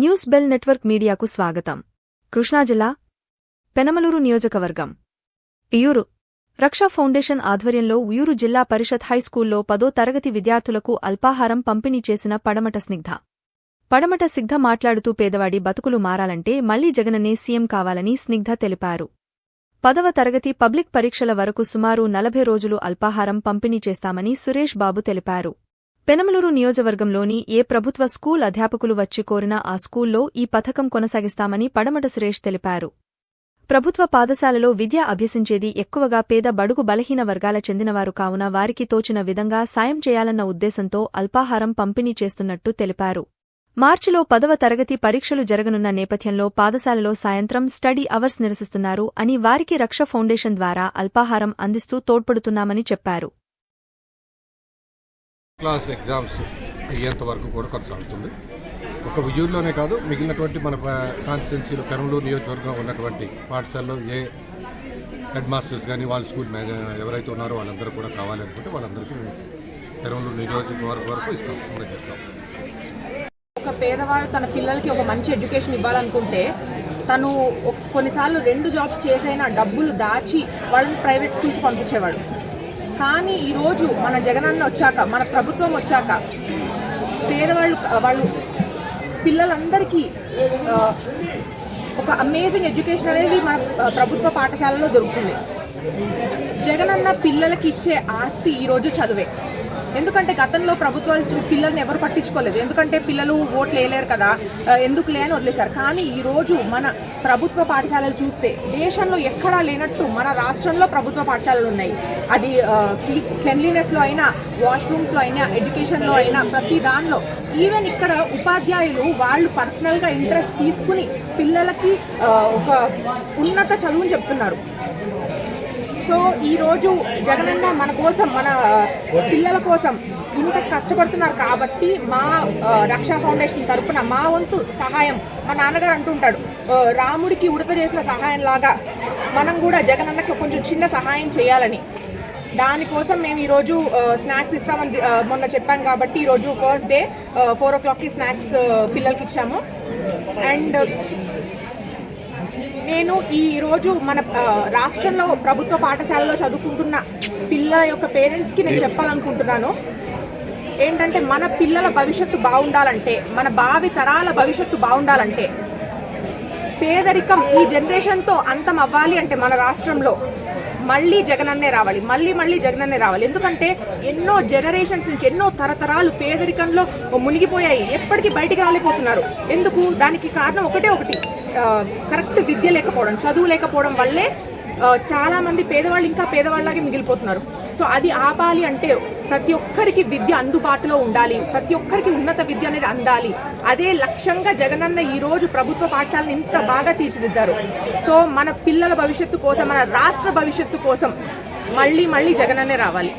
News bell network మీడియాకు స్వాగతం. కృష్ణా జిల్లా పెనమలూరు నియోజకవర్గం. ఇయూరు రక్షా ఫౌండేషన్ ఆధ్వర్యంలో ఉయూరు జిల్లా పరిషత్ హైస్కూల్లో పదో తరగతి విద్యార్థులకు అల్పాహారం పంపిణీ చేసిన పడమట స్నిగ్ధ. పడమట సిగ్ధ మాట్లాడుతూ పేదవాడి బతుకులు మారాలంటే మళ్ళీ జగననే సీఎం కావాలని స్నిగ్ధ తెలిపారు. పదవ తరగతి పబ్లిక్ పరీక్షల వరకు సుమారు నలభై రోజులు అల్పాహారం పంపిణీ చేస్తామని సురేష్ బాబు తెలిపారు. పెనమలూరు నియోజకవర్గంలోని ఏ ప్రభుత్వ స్కూల్ అధ్యాపకులు వచ్చి కోరినా ఆ స్కూల్లో ఈ పథకం కొనసాగిస్తామని పడమట సురేష్ తెలిపారు. ప్రభుత్వ పాఠశాలలో విద్య అభ్యసించేది ఎక్కువగా పేద బడుగు బలహీన వర్గాల చెందినవారు కావున వారికి తోచిన విధంగా సాయం చేయాలన్న ఉద్దేశంతో అల్పాహారం పంపిణీ చేస్తున్నట్టు తెలిపారు. మార్చిలో పదవ తరగతి పరీక్షలు జరగనున్న నేపథ్యంలో పాఠశాలలో సాయంత్రం స్టడీ అవర్స్ నిరసిస్తున్నారు అని వారికి రక్ష ఫౌండేషన్ ద్వారా అల్పాహారం అందిస్తూ తోడ్పడుతున్నామని చెప్పారు. క్లాస్ ఎగ్జామ్స్ అయ్యేంత వరకు కూడా కొనసాగుతుంది. ఒక ఉయ్యూరులోనే కాదు మిగిలినటువంటి మన కాన్స్టిట్యున్సీలో కర్నూలు నియోజకవర్గం ఉన్నటువంటి పాఠశాలలో ఏ హెడ్ మాస్టర్స్ కానీ వాళ్ళ స్కూల్ ఎవరైతే ఉన్నారో వాళ్ళందరూ కూడా కావాలనుకుంటే వాళ్ళందరికీ మేము నియోజకవర్గం వరకు ఇస్తాం అందజేస్తాం. ఒక పేదవాడు తన పిల్లలకి ఒక మంచి ఎడ్యుకేషన్ ఇవ్వాలనుకుంటే తను ఒక కొన్నిసార్లు రెండు జాబ్స్ చేసైనా డబ్బులు దాచి వాళ్ళని ప్రైవేట్ స్కూల్కి పంపించేవాడు. కానీ ఈరోజు మన జగనన్న వచ్చాక మన ప్రభుత్వం వచ్చాక పేదవాళ్ళు వాళ్ళు పిల్లలందరికీ ఒక అమేజింగ్ ఎడ్యుకేషన్ అనేది మన ప్రభుత్వ పాఠశాలలో దొరుకుతుంది. జగనన్న పిల్లలకి ఇచ్చే ఆస్తి ఈరోజు చదువే. ఎందుకంటే గతంలో ప్రభుత్వాలు చూ- పిల్లల్ని ఎవరు పట్టించుకోలేదు. ఎందుకంటే పిల్లలు ఓట్లు వేయలేరు కదా ఎందుకు ఎందుకులే అని వదిలేశారు. కానీ ఈరోజు మన ప్రభుత్వ పాఠశాలలు చూస్తే దేశంలో ఎక్కడా లేనట్టు మన రాష్ట్రంలో ప్రభుత్వ పాఠశాలలు ఉన్నాయి. అది క్లెన్లీనెస్లో అయినా వాష్రూమ్స్లో అయినా ఎడ్యుకేషన్లో అయినా ప్రతి దానిలో. ఈవెన్ ఇక్కడ ఉపాధ్యాయులు వాళ్ళు పర్సనల్గా ఇంట్రెస్ట్ తీసుకుని పిల్లలకి ఒక ఉన్నత చదువుని చెప్తున్నారు. సో ఈరోజు జగనన్న మన కోసం మన పిల్లల కోసం ఇంత కష్టపడుతున్నారు కాబట్టి మా రక్షా ఫౌండేషన్ తరఫున మా వంతు సహాయం మా నాన్నగారు అంటుంటాడు. రాముడికి ఉడత చేసిన సహాయం లాగా మనం కూడా జగనన్నకి కొంచెం చిన్న సహాయం చేయాలని. దానికోసం మేము ఈరోజు స్నాక్స్ ఇస్తామని మొన్న చెప్పాం కాబట్టి ఈరోజు ఫస్ట్ డే ఫోర్ ఓ క్లాక్కి స్నాక్స్ పిల్లలకి ఇచ్చాము. అండ్ నేను ఈరోజు మన రాష్ట్రంలో ప్రభుత్వ పాఠశాలలో చదువుకుంటున్న పిల్లల యొక్క పేరెంట్స్కి నేను చెప్పాలనుకుంటున్నాను. ఏంటంటే మన పిల్లల భవిష్యత్తు బాగుండాలంటే మన భావి తరాల భవిష్యత్తు బాగుండాలంటే పేదరికం ఈ జనరేషన్తో అంతం అవ్వాలి అంటే మన రాష్ట్రంలో. మళ్ళీ జగనన్నే రావాలి మళ్ళీ మళ్ళీ జగనన్నే రావాలి. ఎందుకంటే ఎన్నో జనరేషన్స్ నుంచి ఎన్నో తరతరాలు పేదరికంలో మునిగిపోయాయి. ఎప్పటికీ బయటికి రాలేకపోతున్నారు. ఎందుకు? దానికి కారణం ఒకటే ఒకటి. కరెక్ట్ విద్య లేకపోవడం చదువు లేకపోవడం వల్లే చాలామంది పేదవాళ్ళు ఇంకా పేదవాళ్ళలాగే మిగిలిపోతున్నారు. సో అది ఆపాలి అంటే ప్రతి ఒక్కరికి విద్య అందుబాటులో ఉండాలి. ప్రతి ఒక్కరికి ఉన్నత విద్య అనేది అందాలి. అదే లక్ష్యంగా జగనన్న ఈ రోజు ప్రభుత్వ పాఠశాలను ఇంత బాగా తీర్చిదిద్దారు. సో మన పిల్లల భవిష్యత్తు కోసం మన రాష్ట్ర భవిష్యత్తు కోసం మళ్ళీ మళ్ళీ జగనన్నే రావాలి.